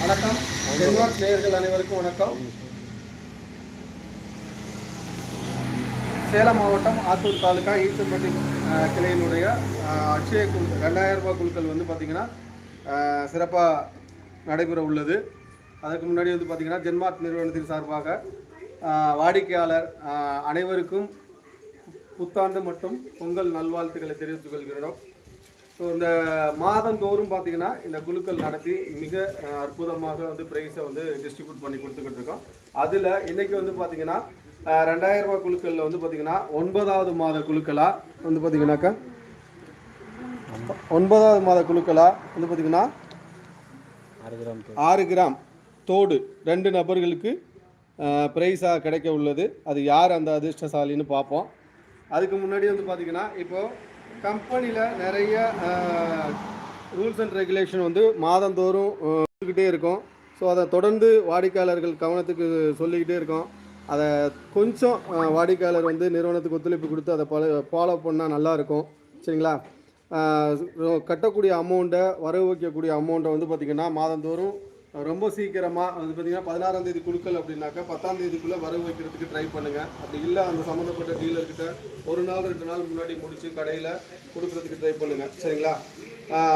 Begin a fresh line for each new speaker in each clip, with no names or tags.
வணக்கம். டென்மார்க் நேயர்கள் அனைவருக்கும் வணக்கம். சேலம் மாவட்டம் ஆத்தூர் தாலுகா ஈச்சம்பட்டி கிளையினுடைய அக்ஷய அட்சய குழு ரெண்டாயிரம் ரூபாய் குழுக்கள் வந்து பார்த்திங்கன்னா சிறப்பாக நடைபெற உள்ளது. அதுக்கு முன்னாடி வந்து பார்த்திங்கன்னா ஜென்மார்க் நிறுவனத்தின் சார்பாக வாடிக்கையாளர் அனைவருக்கும் புத்தாண்டு மற்றும் பொங்கல் நல்வாழ்த்துக்களை தெரிவித்துக் கொள்கிறோம். ஸோ இந்த மாதந்தோறும் பார்த்தீங்கன்னா இந்த குழுக்கள் நடத்தி மிக அற்புதமாக வந்து ப்ரைஸை வந்து டிஸ்ட்ரிபியூட் பண்ணி கொடுத்துக்கிட்டு இருக்கோம். அதில் இன்னைக்கு வந்து பார்த்தீங்கன்னா ரெண்டாயிரம் ரூபாய் குழுக்களில் வந்து பார்த்தீங்கன்னா ஒன்பதாவது மாத குழுக்களாக வந்து பார்த்தீங்கன்னாக்கா ஒன்பதாவது மாத குழுக்களாக வந்து பார்த்தீங்கன்னா ஆறு கிராம் தோடு. ரெண்டு நபர்களுக்கு ப்ரைஸாக கிடைக்க உள்ளது. அது யார் அந்த அதிர்ஷ்டசாலின்னு பார்ப்போம். அதுக்கு முன்னாடி வந்து பார்த்தீங்கன்னா இப்போ கம்பெனியில் நிறைய ரூல்ஸ் அண்ட் ரெகுலேஷன் வந்து மாதந்தோறும் வந்துக்கிட்டே இருக்கும். ஸோ அதை தொடர்ந்து வாடிக்கையாளர்கள் கவனத்துக்கு சொல்லிக்கிட்டே இருக்கோம். அதை கொஞ்சம் வாடிக்கையாளர் வந்து நிறுவனத்துக்கு ஒத்துழைப்பு கொடுத்து அதை ஃபாலோ பண்ணால் நல்லாயிருக்கும் சரிங்களா? கட்டக்கூடிய அமௌண்ட்டை வரவு வைக்கக்கூடிய அமௌண்ட்டை வந்து பார்த்திங்கன்னா மாதந்தோறும் ரொம்ப சீக்கிரமாக அது பார்த்திங்கன்னா பதினாறாம் தேதி குழுக்கள் அப்படின்னாக்கா பத்தாம் தேதிக்குள்ளே வரவு வைக்கிறதுக்கு ட்ரை பண்ணுங்கள் அப்படி இல்லை அந்த சம்மந்தப்பட்ட டீலர்கிட்ட ஒரு நாள் ரெண்டு நாள் முன்னாடி முடித்து கடையில் கொடுக்குறதுக்கு ட்ரை பண்ணுங்கள் சரிங்களா?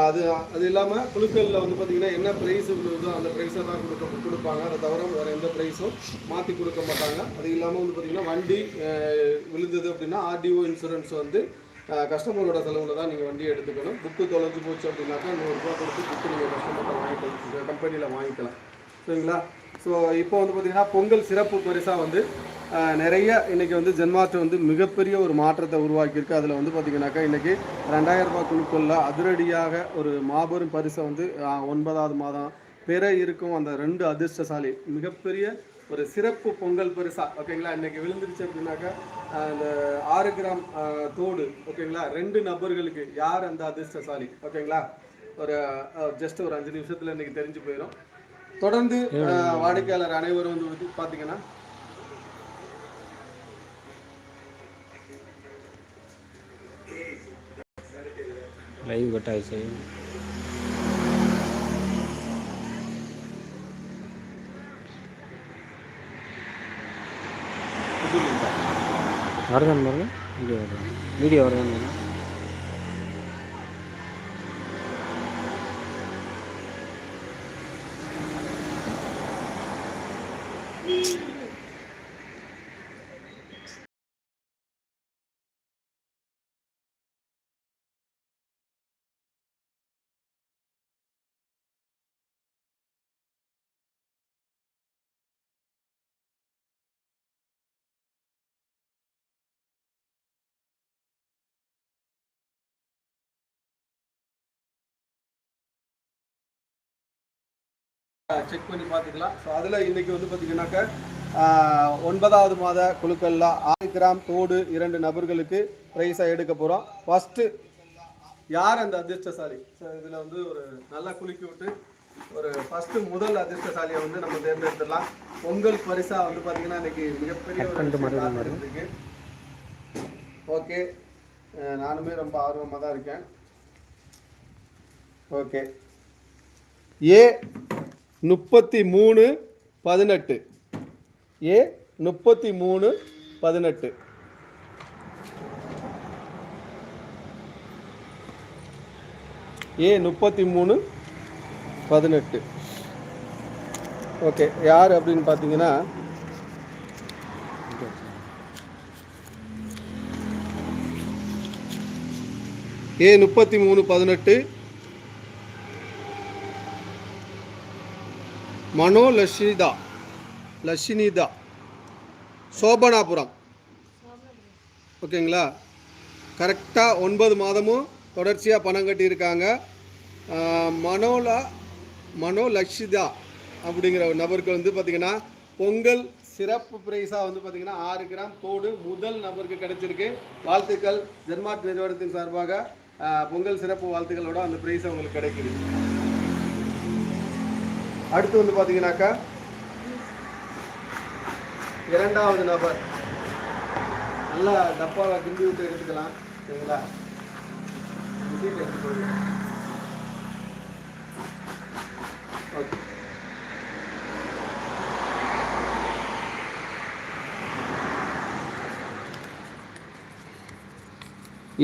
அது அது இல்லாமல் குழுக்களில் வந்து பார்த்திங்கன்னா என்ன ப்ரைஸ் விழுதோ அந்த ப்ரைஸை தான் கொடுக்க கொடுப்பாங்க. அதை தவிர வேறு எந்த ப்ரைஸும் மாற்றி கொடுக்க மாட்டாங்க. அது இல்லாமல் வந்து பார்த்திங்கன்னா வண்டி விழுந்தது அப்படின்னா ஆர்டிஓ இன்சூரன்ஸ் வந்து கஸ்டமரோட செலவில் தான் நீங்கள் வண்டியை எடுத்துக்கணும். புக்கு தொலைஞ்சு போச்சு அப்படின்னாக்கா நூறுரூவா கொடுத்து புக்கு நீங்கள் கஸ்டமர்கிட்ட வாங்கிக்கலாம் கம்பெனியில் வாங்கிக்கலாம். சரிங்களா? ஸோ இப்போ வந்து பார்த்திங்கன்னா பொங்கல் சிறப்பு பரிசாக வந்து நிறைய இன்றைக்கி வந்து ஜென்மார்ட் வந்து மிகப்பெரிய ஒரு மாற்றத்தை உருவாக்கியிருக்கு. அதில் வந்து பார்த்தீங்கன்னாக்கா இன்றைக்கி ரெண்டாயிரம் ரூபாய் குழுக்களில் அதிரடியாக ஒரு மாபெரும் பரிசை வந்து ஒன்பதாவது மாதம் பெற இருக்கும் அந்த ரெண்டு அதிர்ஷ்டசாலி. மிகப்பெரிய ஒரு சிறப்பு பொங்கல் பரிசா ஓகேங்களா? இன்னைக்கு விழுந்துருச்சு அப்படின்னாக்கா அந்த ஆறு கிராம் தோடு ஓகேங்களா? ரெண்டு நபர்களுக்கு யார் அந்த அதிர்ஷ்டசாலி ஓகேங்களா? ஒரு ஜஸ்ட் ஒரு அஞ்சு நிமிஷத்துல இன்னைக்கு தெரிஞ்சு போயிடும் தொடர்ந்து வாடிக்கையாளர் அனைவரும் வந்து பாத்தீங்கன்னா பார்த்தீங்கன்னா
லைவ் கட்டாயிச்சு வருதான் பாருங்க வீடியோ வருது வீடியோ வருதான்
செக் பண்ணி பார்த்துக்கலாம். ஸோ அதில் இன்னைக்கு வந்து பார்த்தீங்கன்னாக்கா ஆஹ், ஒன்பதாவது மாத குழுக்களில் ஆறு கிராம் தோடு இரண்டு நபர்களுக்கு ப்ரைஸாக எடுக்க போகிறோம் ஃபஸ்ட்டு யார் அந்த அதிர்ஷ்டசாலி? ஸோ இதில் வந்து ஒரு நல்லா குலுக்கி விட்டு ஒரு ஃபஸ்ட்டு முதல் அதிர்ஷ்டசாலியை வந்து நம்ம தேர்ந்தெடுத்துடலாம். பொங்கல் பரிசாக வந்து பார்த்தீங்கன்னா இன்னைக்கு மிகப்பெரிய ஒரு இருக்கு. ஓகே நானுமே ரொம்ப ஆர்வமாக தான் இருக்கேன். ஓகே ஏ முப்பத்தி மூணு பதினெட்டு. ஏ முப்பத்தி மூணு பதினெட்டு. ஏ முப்பத்தி மூணு பதினெட்டு. ஓகே யார் அப்படின்னு பார்த்தீங்கன்னா ஏ முப்பத்தி மூணு பதினெட்டு. மனோ லஷிதா லஷினிதா சோபனாபுரம். ஓகேங்களா? கரெக்டாக ஒன்பது மாதமும் தொடர்ச்சியாக பணம் கட்டியிருக்காங்க. மனோல மனோலா மனோ அப்படிங்கிற ஒரு நபருக்கு வந்து பார்த்திங்கன்னா பொங்கல் சிறப்பு ப்ரைஸாக வந்து பார்த்திங்கன்னா ஆறு கிராம் தோடு முதல் நபருக்கு கிடைச்சிருக்கு. வாழ்த்துக்கள் ஜென்மார்ட் நிறுவனத்தின் சார்பாக பொங்கல் சிறப்பு வாழ்த்துக்களோட அந்த பிரைஸ் உங்களுக்கு கிடைக்குது. அடுத்து வந்து பார்த்தீங்கன்னாக்கா இரண்டாவது நபர். நல்லா டப்பாவை கிண்டி விட்டு எடுத்துக்கலாம் சரிங்களா? சீட் எடுத்துக்கோங்க. ஓகே.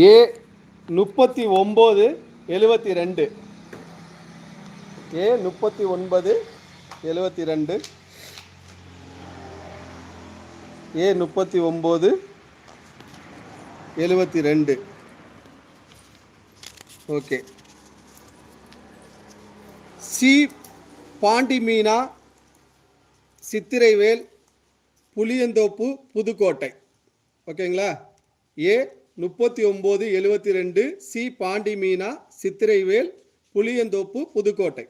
ஏ முப்பத்தி ஒம்பது எழுபத்தி ரெண்டு. ஏ முப்பத்தி ஒன்பது எழுபத்தி ரெண்டு. ஏ முப்பத்தி ஒம்பது எழுபத்தி ரெண்டு. ஓகே. சி பாண்டி மீனா சித்திரைவேல் புளியந்தோப்பு புதுக்கோட்டை. ஓகேங்களா? ஏ முப்பத்தி ஒம்பது எழுபத்தி ரெண்டு சி பாண்டி மீனா சித்திரைவேல் புளியந்தோப்பு புதுக்கோட்டை.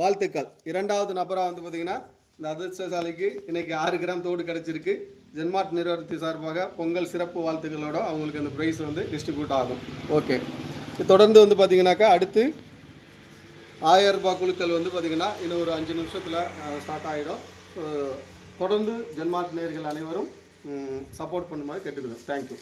வாழ்த்துக்கள். இரண்டாவது நபராக வந்து பார்த்தீங்கன்னா இந்த அதிர்ஷ்டசாலைக்கு இன்னைக்கு ஆறு கிராம் தோடு கிடைச்சிருக்கு. ஜென்மார்ட் நிறுவனத்தின் சார்பாக பொங்கல் சிறப்பு வாழ்த்துக்களோட அவங்களுக்கு அந்த ப்ரைஸ் வந்து டிஸ்ட்ரிபியூட் ஆகும். ஓகே தொடர்ந்து வந்து பார்த்தீங்கன்னாக்கா அடுத்து ஆயிரம் ரூபாய் குழுக்கள் வந்து பார்த்தீங்கன்னா இன்னும் ஒரு அஞ்சு நிமிஷத்தில் ஸ்டார்ட் ஆகிடும் தொடர்ந்து ஜென்மார்ட் நேர்கள் அனைவரும் சப்போர்ட் பண்ணுமாறு கேட்டுக்கிறோம் தேங்க்யூ